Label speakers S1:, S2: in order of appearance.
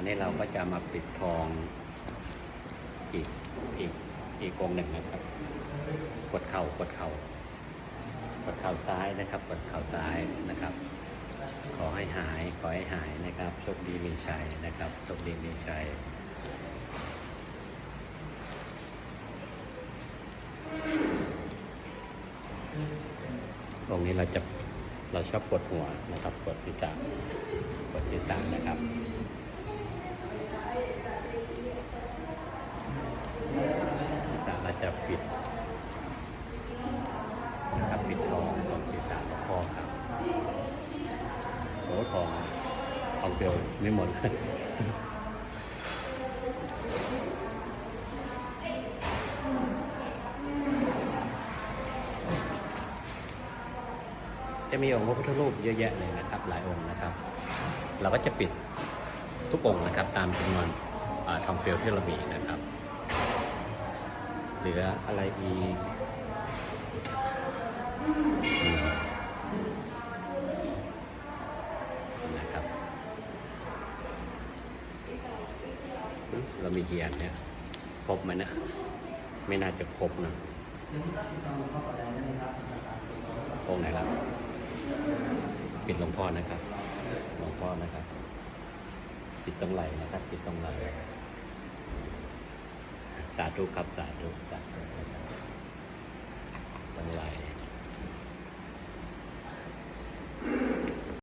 S1: อันนี้เราก็จะมาปิดทองอีกอีกอีกองหนึ่งนะครับ กดเข่ากดเข่ากดเข่าซ้ายนะครับ กดเข่าซ้ายนะครับ ขอให้หายขอให้หายนะครับโชคดีมีชัยนะครับโชคดีมีชัยตรงนี้เราจะเราชอบกดหัวนะครับกดที่ตากดที่ตานะครับศีรษะเรา จะปิดนะครับปิดทองตรงศีรษะหลวงพ่อครับโอ้ทองทองเปลวไม่หมดจะมีองค์พระพุทธรูปเยอะแยะเลยนะครับ หลายองค์นะครับ เราก็จะปิดทุกองค์นะครับ ตามจำนวนทองเปลวที่เรามีนะครับ เหลืออะไรอีกนะครับ เรามีเกียร์เนี่ยครบไหมนะ ไม่น่าจะครบนะองไหนล้วปิดหลวงพ่อนะครับ หลวงพ่อนะครับ ปิดตรงไหลนะครับ ปิดตรงไหลาธุครับสาธุสาธุ